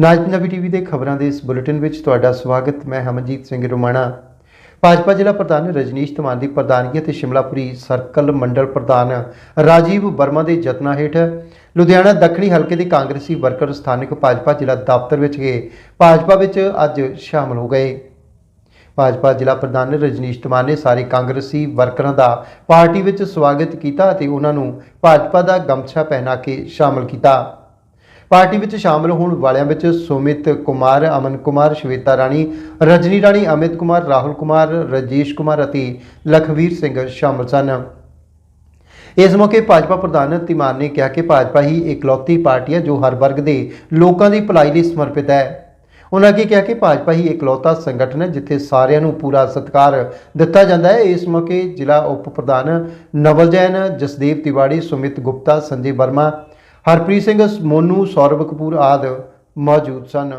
ਨਾਜ Punjabi TV ਦੇ ਖਬਰਾਂ ਦੇ ਇਸ ਬੁਲੇਟਿਨ ਵਿੱਚ ਤੁਹਾਡਾ ਸਵਾਗਤ। ਮੈਂ ਹਮਨਜੀਤ ਸਿੰਘ ਰੋਮਾਣਾ। ਭਾਜਪਾ ਜ਼ਿਲ੍ਹਾ ਪ੍ਰਧਾਨ ਰਜਨੀਸ਼ ਧਮਾਨ ਦੀ ਪ੍ਰਧਾਨਗੀ ਅਤੇ ਸ਼ਿਮਲਾਪੁਰੀ ਸਰਕਲ ਮੰਡਲ ਪ੍ਰਧਾਨ ਰਾਜੀਵ ਵਰਮਾ ਦੇ ਯਤਨਾਂ ਹੇਠ ਲੁਧਿਆਣਾ ਦੱਖਣੀ ਹਲਕੇ ਦੇ ਕਾਂਗਰਸੀ ਵਰਕਰ ਸਥਾਨਕ ਭਾਜਪਾ ਜ਼ਿਲ੍ਹਾ ਦਫ਼ਤਰ ਵਿੱਚ ਗਏ। ਭਾਜਪਾ ਵਿੱਚ ਅੱਜ ਸ਼ਾਮਲ ਹੋ ਗਏ। ਭਾਜਪਾ ਜ਼ਿਲ੍ਹਾ ਪ੍ਰਧਾਨ ਰਜਨੀਸ਼ ਧਮਾਨ ਨੇ ਸਾਰੇ ਕਾਂਗਰਸੀ ਵਰਕਰਾਂ ਦਾ ਪਾਰਟੀ ਵਿੱਚ ਸਵਾਗਤ ਕੀਤਾ ਅਤੇ ਉਹਨਾਂ ਨੂੰ ਭਾਜਪਾ ਦਾ ਗਮਛਾ ਪਹਿਨਾ ਕੇ ਸ਼ਾਮਲ ਕੀਤਾ। ਪਾਰਟੀ ਵਿੱਚ ਸ਼ਾਮਲ ਹੋਣ ਵਾਲਿਆਂ ਵਿੱਚ ਸੁਮਿਤ ਕੁਮਾਰ, ਅਮਨ ਕੁਮਾਰ, ਸ਼ਵੇਤਾ ਰਾਣੀ, ਰਜਨੀ ਰਾਣੀ, ਅਮਿਤ ਕੁਮਾਰ, ਰਾਹੁਲ ਕੁਮਾਰ, ਰਜੇਸ਼ ਕੁਮਾਰ ਅਤੇ ਲਖਵੀਰ ਸਿੰਘ ਸ਼ਾਮਲ ਸਨ। ਇਸ ਮੌਕੇ ਭਾਜਪਾ ਪ੍ਰਧਾਨ ਤਿਮਾਨ ਨੇ ਕਿਹਾ ਕਿ ਭਾਜਪਾ ਹੀ ਇਕਲੌਤੀ ਪਾਰਟੀ ਹੈ ਜੋ ਹਰ ਵਰਗ ਦੇ ਲੋਕਾਂ ਦੀ ਭਲਾਈ ਲਈ ਸਮਰਪਿਤ ਹੈ। ਉਹਨਾਂ ਅੱਗੇ ਕਿਹਾ ਕਿ ਭਾਜਪਾ ਹੀ ਇਕਲੌਤਾ ਸੰਗਠਨ ਹੈ ਜਿੱਥੇ ਸਾਰਿਆਂ ਨੂੰ ਪੂਰਾ ਸਤਿਕਾਰ ਦਿੱਤਾ ਜਾਂਦਾ ਹੈ। ਇਸ ਮੌਕੇ ਜ਼ਿਲ੍ਹਾ ਉਪ ਪ੍ਰਧਾਨ ਨਵਲ ਜੈਨ ਜਸਦੇਵ ਤਿਵਾੜੀ, ਸੁਮਿਤ ਗੁਪਤਾ, ਸੰਜੇ ਵਰਮਾ ਹਰਪ੍ਰੀਤ ਸਿੰਘ ਮੋਨੂ ਸੌਰਵ ਕਪੂਰ ਆਦਿ ਮੌਜੂਦ ਸਨ।